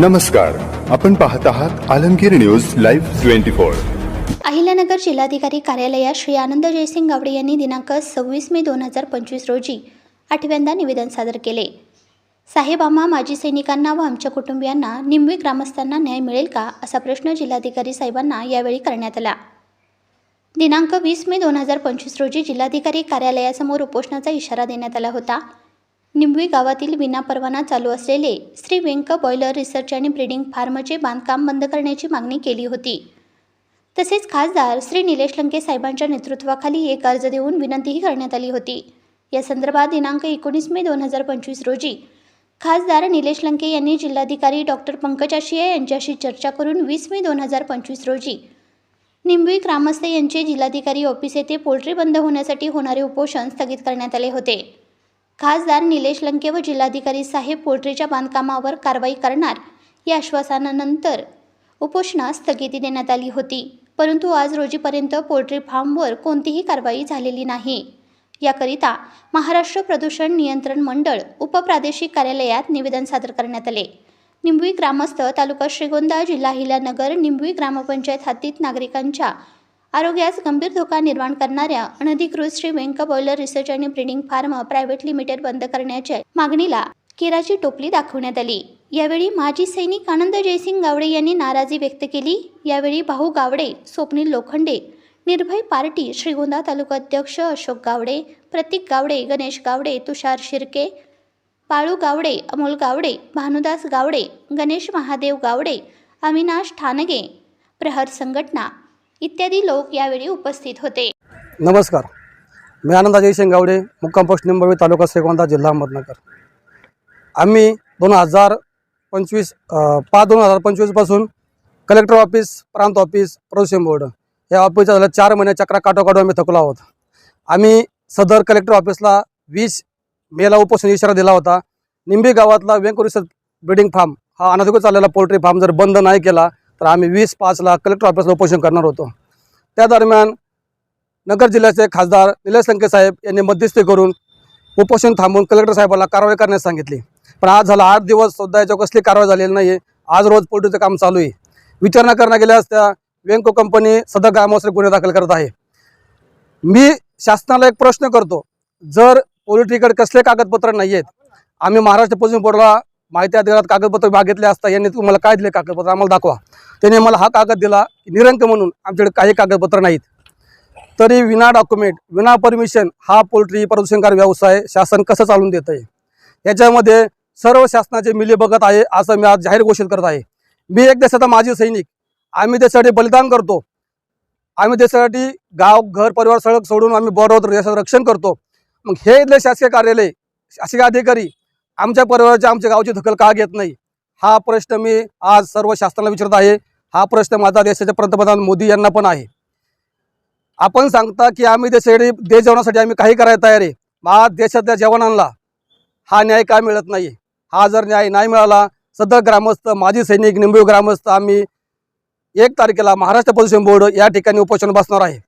नमस्कार आपण पाहत आहात Alamgir news live twenty four. Ahilyanagar जिल्हाधिकारी कार्यालयात श्री आनंद जयसिंग गावडे यांनी दिनांक सव्वीस मे दोन हजार पंचवीस रोजी आठव्यांदा निवेदन सादर केले. साहेब आम्हा माजी सैनिकांना व आमच्या कुटुंबियांना निंबी ग्रामस्थांना न्याय मिळेल का? असा प्रश्न जिल्हाधिकारी साहेबांना यावेळी करण्यात आला. दिनांक वीस मे दोन हजार पंचवीस रोजी जिल्हाधिकारी कार्यालयासमोर उपोषणाचा इशारा देण्यात आला होता. निंबवी गावातील विनापरवाना चालू असलेले श्री व्यंक बॉयलर रिसर्च आणि ब्रीडिंग फार्मचे बांधकाम बंद करण्याची मागणी केली होती. तसेच खासदार श्री निलेश लंके साहेबांच्या नेतृत्वाखाली एक अर्ज देऊन विनंतीही करण्यात आली होती. या संदर्भात दिनांक एकोणीस मे दोन हजार पंचवीस रोजी खासदार निलेश लंके यांनी जिल्हाधिकारी डॉक्टर पंकज आशिया यांच्याशी चर्चा करून वीस मे दोन हजार पंचवीस रोजी निंबवी ग्रामस्थ यांचे जिल्हाधिकारी ऑफिस येथे पोल्ट्री बंद होण्यासाठी होणारे उपोषण स्थगित करण्यात आले होते. खासदार निलेश लंके व जिल्हाधिकारी साहेब पोल्ट्रीच्या बांधकामावर कारवाई करणार या आश्वासनानंतर उपोषणास स्थगिती देण्यात आली होती. परंतु आज रोजीपर्यंत पोल्ट्री फार्मवर कोणतीही कारवाई झालेली नाही. याकरिता महाराष्ट्र प्रदूषण नियंत्रण मंडळ उपप्रादेशिक कार्यालयात निवेदन सादर करण्यात आले. निंबवी ग्रामस्थ तालुका श्रीगोंदा जिल्हा हिलानगर निंबवी ग्रामपंचायत हद्दीत नागरिकांच्या आरोग्यास गंभीर धोका निर्माण करणाऱ्या अनधिकृत श्री व्यंक बॉयलर रिसर्च आणि ब्रीडिंग फार्म प्रायव्हेट लिमिटेड बंद करण्याच्या मागणीला केराची टोपली दाखवण्यात आली. यावेळी माजी सैनिक आनंद जयसिंग गावडे यांनी नाराजी व्यक्त केली. यावेळी भाऊ गावडे स्वप्नील लोखंडे निर्भय पार्टी श्रीगोंदा तालुका अध्यक्ष अशोक गावडे प्रतीक गावडे गणेश गावडे तुषार शिर्के बाळू गावडे अमोल गावडे भानुदास गावडे गणेश महादेव गावडे अविनाश ठाणगे प्रहर संघटना इत्यादी लोक यावेळी उपस्थित होते. नमस्कार. मी आनंदा जयसिंग गावडे मुक्काम पोस्ट निंबवी तालुका श्रीगोंदा जिल्हा अहमदनगर. आम्ही दोन हजार पंचवीस पाच दोन हजार पंचवीसपासून कलेक्टर ऑफिस प्रांत ऑफिस प्रदूषण बोर्ड या ऑफिसच्या झाल्या चार महिने चक्रा काटो आम्ही थकलो आहोत. आम्ही सदर कलेक्टर ऑफिसला वीस मेला उपोषण इशारा दिला होता. निंबी गावातला व्यंकुरिसर ब्रिडिंग फार्म हा अनधिकृत चाललेला पोल्ट्री फार्म जर बंद नाही केला तर आम्ही वीस पाचला कलेक्टर ऑफिसला उपोषण करणार होतो. त्या दरम्यान नगर जिल्ह्याचे खासदार निलेश लंके साहेब यांनी मध्यस्थी करून उपोषण थांबून कलेक्टर साहेबाला कारवाई करण्यास सांगितली. पण आज झाला आठ दिवस सुद्धा याच्यावर कसली कारवाई झालेली नाही आहे आज रोज पोल्ट्रीचं काम चालू आहे. विचारणा करण्यात गेल्यास त्या वेंको कंपनी सध्या ग्रामस्थ गुन्हे दाखल करत आहे. मी शासनाला एक प्रश्न करतो. जर पोल्ट्रीकडे कसले कागदपत्र नाही आहेत आम्ही महाराष्ट्र पोलीस बोर्डला माहिती अधिकारात कागदपत्र मागितले असता यांनी तुम्हाला काय दिले कागदपत्र? आम्हाला दाखवा. त्यांनी मला हा कागद दिला निरंक म्हणून आमच्याकडे काही कागदपत्र नाहीत. तरी विना डॉक्युमेंट विना परमिशन हा पोल्ट्री प्रदूषणकार व्यवसाय शासन कसं चालून देत आहे याच्यामध्ये सर्व शासनाचे मिली बघत आहे असं मी आज जाहीर घोषित करत आहे. मी एक देशाचा माजी सैनिक. आम्ही देशासाठी बलिदान करतो. आम्ही देशासाठी गाव घर परिवार सडक सोडून आम्ही बरोबर देशाचं रक्षण करतो. मग हे इथले शासकीय कार्यालय शासकीय अधिकारी आमच्या परिवाराच्या आमच्या गावची दखल का घेत नाही? हा प्रश्न मी आज सर्व शासनाला विचारत आहे. हा प्रश्न माझा देशाचे पंतप्रधान मोदी यांना पण आहे. आपण सांगता की आम्ही देशासाठी देश जेवणासाठी आम्ही काही करायला तयार आहे. मग आज देशातल्या जवानांना हा न्याय का मिळत नाही? हा जर न्याय नाही मिळाला सदर ग्रामस्थ माजी सैनिक निंबू ग्रामस्थ आम्ही एक तारखेला महाराष्ट्र प्रदूषण बोर्ड या ठिकाणी उपोषण बसणार आहे.